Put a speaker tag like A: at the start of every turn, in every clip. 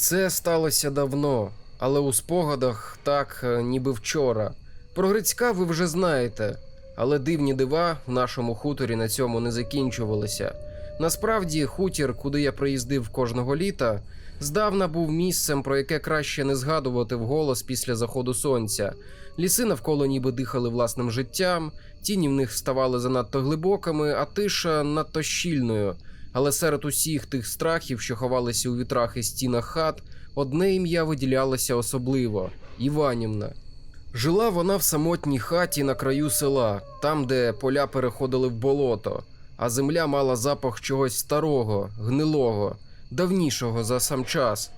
A: Це сталося давно, але у спогадах так, е, ніби вчора. Про Грицька ви вже знаєте, але дивні дива в нашому хуторі на цьому не закінчувалися. Насправді, хутір, куди я приїздив кожного літа, здавна був місцем, про яке краще не згадувати вголос після заходу сонця. Ліси навколо ніби дихали власним життям, тіні в них ставали занадто глибокими, а тиша надто щільною. Але серед усіх тих страхів, що ховалися у вітрах і стінах хат, одне ім'я виділялося особливо Іванівна. Жила вона в самотній хаті на краю села, там, де поля переходили в болото, а земля мала запах чогось старого, гнилого, давнішого за сам час.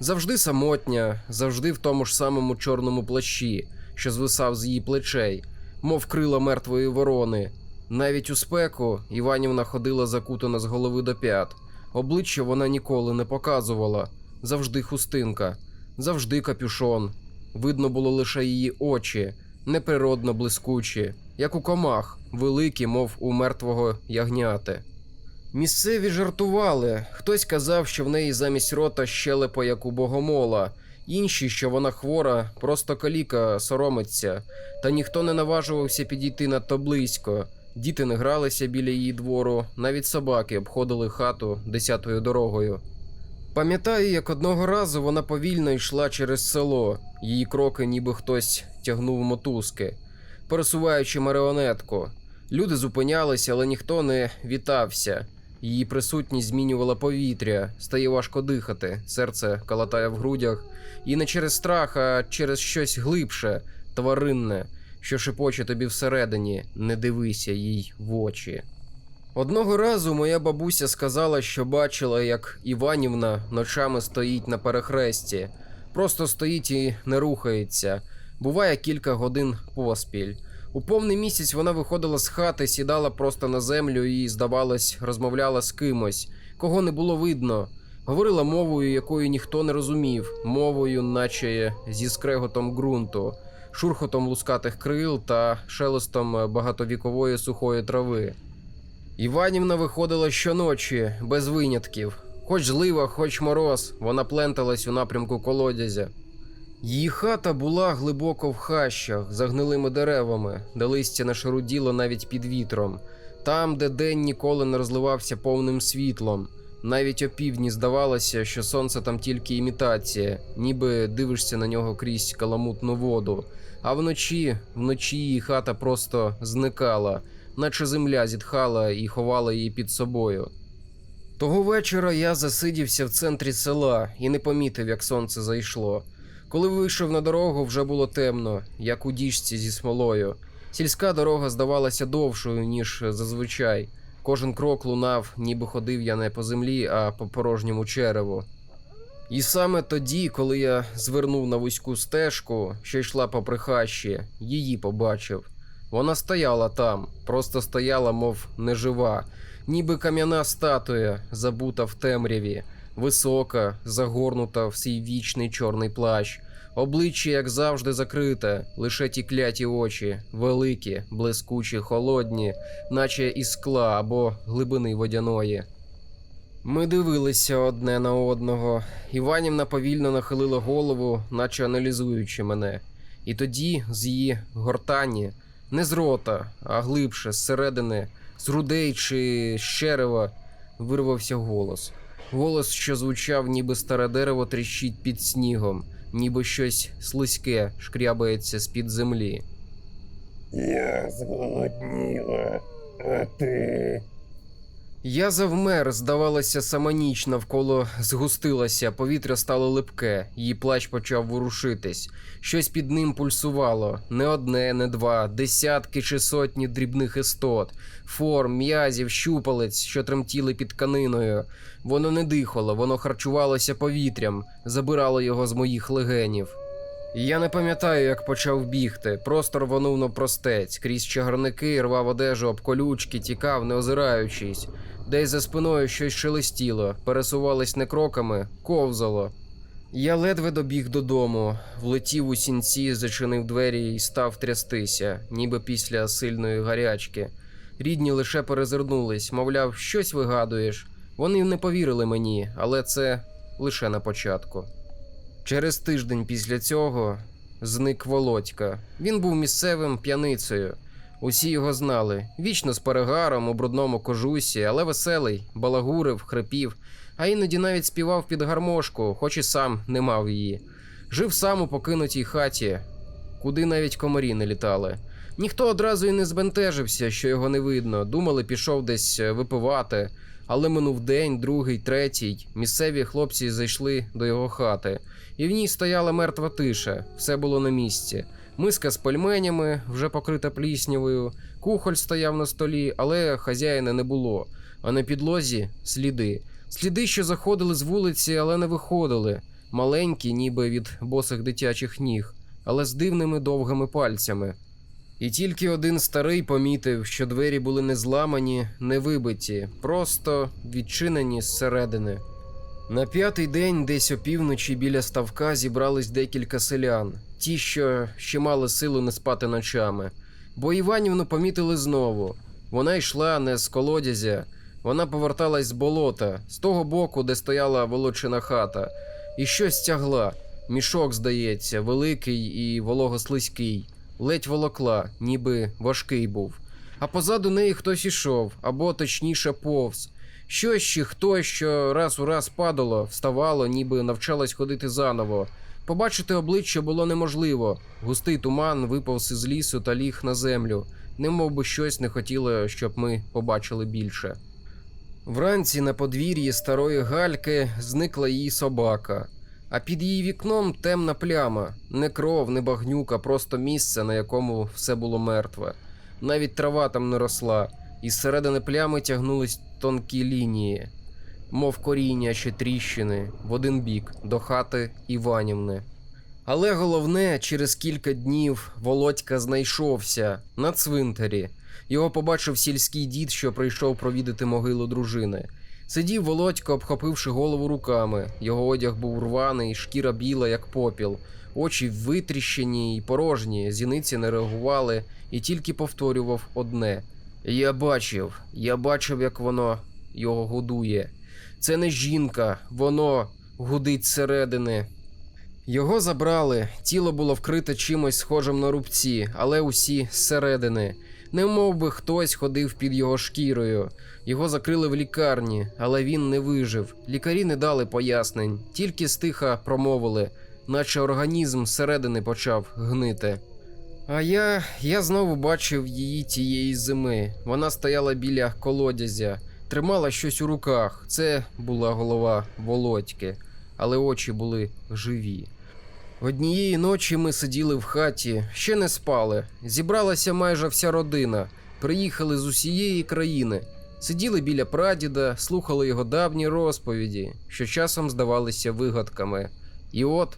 A: Завжди самотня, завжди в тому ж самому чорному плащі, що звисав з її плечей, мов крила мертвої ворони. Навіть у спеку Іванівна ходила закутана з голови до п'ят. Обличчя вона ніколи не показувала, завжди хустинка, завжди капюшон. Видно було лише її очі, неприродно блискучі, як у комах, великі, мов у мертвого ягняти. Місцеві жартували. Хтось казав, що в неї замість рота щелепа, як у богомола, інші, що вона хвора, просто каліка соромиться, та ніхто не наважувався підійти надто близько. Діти не гралися біля її двору, навіть собаки обходили хату десятою дорогою. Пам'ятаю, як одного разу вона повільно йшла через село, її кроки, ніби хтось тягнув мотузки, пересуваючи маріонетку. Люди зупинялися, але ніхто не вітався. Її присутність змінювала повітря, стає важко дихати, серце калатає в грудях, і не через страх, а через щось глибше, тваринне, що шепоче тобі всередині, не дивися їй в очі. Одного разу моя бабуся сказала, що бачила, як Іванівна ночами стоїть на перехресті, просто стоїть і не рухається. Буває кілька годин поспіль. У повний місяць вона виходила з хати, сідала просто на землю і, здавалось, розмовляла з кимось, кого не було видно. Говорила мовою, якою ніхто не розумів, мовою, наче зі скреготом ґрунту, шурхотом лускатих крил та шелестом багатовікової сухої трави. Іванівна виходила щоночі, без винятків. Хоч злива, хоч мороз, вона пленталась у напрямку колодязя. Її хата була глибоко в хащах, за гнилими деревами, де листя не навіть під вітром, там, де день ніколи не розливався повним світлом. Навіть опівдні здавалося, що сонце там тільки імітація, ніби дивишся на нього крізь каламутну воду. А вночі, вночі її хата просто зникала, наче земля зітхала і ховала її під собою. Того вечора я засидівся в центрі села і не помітив, як сонце зайшло. Коли вийшов на дорогу, вже було темно, як у діжці зі смолою. Сільська дорога здавалася довшою, ніж зазвичай. Кожен крок лунав, ніби ходив я не по землі, а по порожньому череву. І саме тоді, коли я звернув на вузьку стежку, що йшла по прихащі, її побачив. Вона стояла там, просто стояла, мов нежива, ніби кам'яна статуя, забута в темряві, висока, загорнута в свій вічний чорний плащ. Обличчя, як завжди, закрите, лише ті кляті очі, великі, блискучі, холодні, наче із скла або глибини водяної. Ми дивилися одне на одного. Іванівна повільно нахилила голову, наче аналізуючи мене. І тоді з її гортані, не з рота, а глибше, зсередини, з грудей чи з черева, вирвався голос. Голос, що звучав, ніби старе дерево тріщить під снігом, ніби щось слизьке шкрябається з-під землі.
B: Я зголодніла, а ти.
A: Я завмер, здавалося, сама ніч навколо згустилася, повітря стало липке, її плащ почав ворушитись. Щось під ним пульсувало не одне, не два, десятки чи сотні дрібних істот, форм, м'язів, щупалець, що тремтіли під тканиною. Воно не дихало, воно харчувалося повітрям, забирало його з моїх легенів. Я не пам'ятаю, як почав бігти. Просто рвонув навпростець, крізь чагарники, рвав одежу об колючки, тікав, не озираючись. Десь за спиною щось шелестіло, пересувались не кроками, ковзало. Я ледве добіг додому, влетів у сінці, зачинив двері і став трястися, ніби після сильної гарячки. Рідні лише перезирнулись, мовляв, щось вигадуєш. Вони не повірили мені, але це лише на початку. Через тиждень після цього зник Володька. Він був місцевим п'яницею. Усі його знали. Вічно з перегаром у брудному кожусі, але веселий, балагурив, хрипів, а іноді навіть співав під гармошку, хоч і сам не мав її. Жив сам у покинутій хаті, куди навіть комарі не літали. Ніхто одразу і не збентежився, що його не видно. Думали, пішов десь е, випивати. Але минув день, другий, третій. Місцеві хлопці зайшли до його хати, і в ній стояла мертва тиша. Все було на місці. Миска з пельменями, вже покрита пліснявою, кухоль стояв на столі, але хазяїна не було. А на підлозі сліди. Сліди, що заходили з вулиці, але не виходили. Маленькі, ніби від босих дитячих ніг, але з дивними довгими пальцями. І тільки один старий помітив, що двері були не зламані, не вибиті, просто відчинені зсередини. На п'ятий день, десь опівночі біля ставка зібрались декілька селян, ті, що ще мали силу не спати ночами. Бо Іванівну помітили знову. Вона йшла не з колодязя, вона поверталась з болота, з того боку, де стояла волочина хата, і щось тягла. Мішок, здається, великий і вологослизький, ледь волокла, ніби важкий був. А позаду неї хтось ішов, або точніше повз. Щось чи хтось, що раз у раз падало, вставало, ніби навчалось ходити заново. Побачити обличчя було неможливо. Густий туман виповз із лісу та ліг на землю, немов би щось не хотіло, щоб ми побачили більше. Вранці на подвір'ї старої гальки зникла її собака, а під її вікном темна пляма, не кров, не багнюка, просто місце, на якому все було мертве. Навіть трава там не росла, і зсередини плями тягнулись тонкі лінії, мов коріння чи тріщини, в один бік до хати Іванівни. Але головне, через кілька днів Володька знайшовся на цвинтарі. Його побачив сільський дід, що прийшов провідати могилу дружини. Сидів Володько, обхопивши голову руками. Його одяг був рваний, шкіра біла, як попіл, очі витріщені й порожні, зіниці не реагували і тільки повторював одне: Я бачив, я бачив, як воно його годує. Це не жінка, воно гудить зсередини. Його забрали, тіло було вкрите чимось схожим на рубці, але усі зсередини. Не мов би хтось ходив під його шкірою. Його закрили в лікарні, але він не вижив. Лікарі не дали пояснень, тільки стиха промовили, наче організм зсередини почав гнити. А я. я знову бачив її тієї зими. Вона стояла біля колодязя, тримала щось у руках. Це була голова Володьки, але очі були живі. Однієї ночі ми сиділи в хаті, ще не спали. Зібралася майже вся родина. Приїхали з усієї країни. Сиділи біля прадіда, слухали його давні розповіді, що часом здавалися вигадками. І от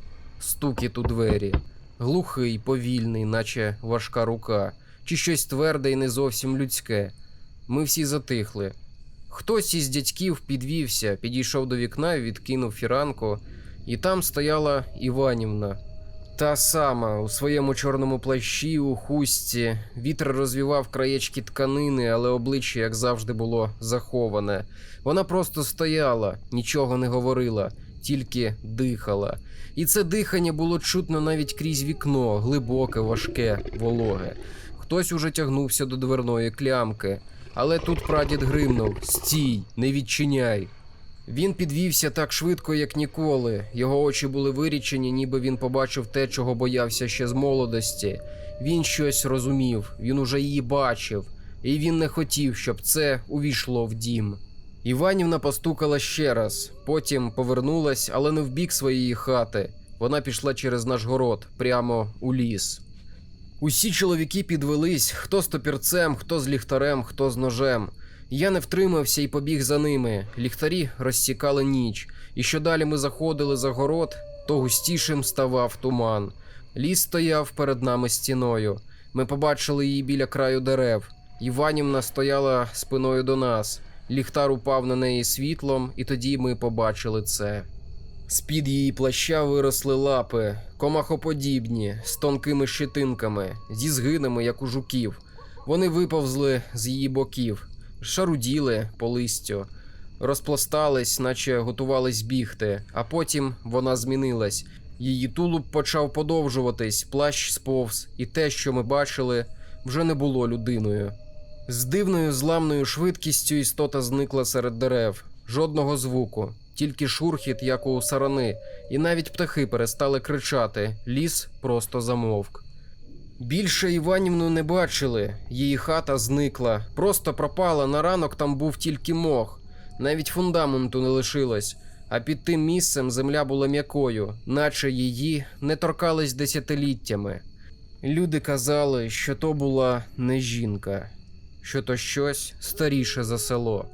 A: стукіт у двері. Глухий, повільний, наче важка рука, чи щось тверде і не зовсім людське. Ми всі затихли. Хтось із дядьків підвівся, підійшов до вікна, і відкинув фіранку, і там стояла Іванівна. Та сама у своєму чорному плащі, у хустці, вітер розвівав краєчки тканини, але обличчя, як завжди, було заховане. Вона просто стояла, нічого не говорила, тільки дихала. І це дихання було чутно навіть крізь вікно, глибоке, важке, вологе. Хтось уже тягнувся до дверної клямки, але тут прадід гримнув: Стій, не відчиняй. Він підвівся так швидко, як ніколи. Його очі були вирічені, ніби він побачив те, чого боявся ще з молодості. Він щось розумів, він уже її бачив, і він не хотів, щоб це увійшло в дім. Іванівна постукала ще раз, потім повернулась, але не в бік своєї хати. Вона пішла через наш город, прямо у ліс. Усі чоловіки підвелись, хто з топірцем, хто з ліхтарем, хто з ножем. Я не втримався і побіг за ними. Ліхтарі розсікали ніч, і що далі ми заходили за город, то густішим ставав туман. Ліс стояв перед нами стіною. Ми побачили її біля краю дерев. Іванівна стояла спиною до нас. Ліхтар упав на неї світлом, і тоді ми побачили це. З-під її плаща виросли лапи, комахоподібні, з тонкими щетинками, зі згинами, як у жуків. Вони виповзли з її боків, шаруділи по листю. розпластались, наче готувались бігти, а потім вона змінилась. Її тулуб почав подовжуватись, плащ сповз, і те, що ми бачили, вже не було людиною. З дивною зламною швидкістю істота зникла серед дерев, жодного звуку, тільки шурхіт, як у сарани, і навіть птахи перестали кричати, ліс просто замовк. Більше Іванівну не бачили, її хата зникла, просто пропала. На ранок там був тільки мох, навіть фундаменту не лишилось, а під тим місцем земля була м'якою, наче її не торкались десятиліттями. Люди казали, що то була не жінка, що то щось старіше за село.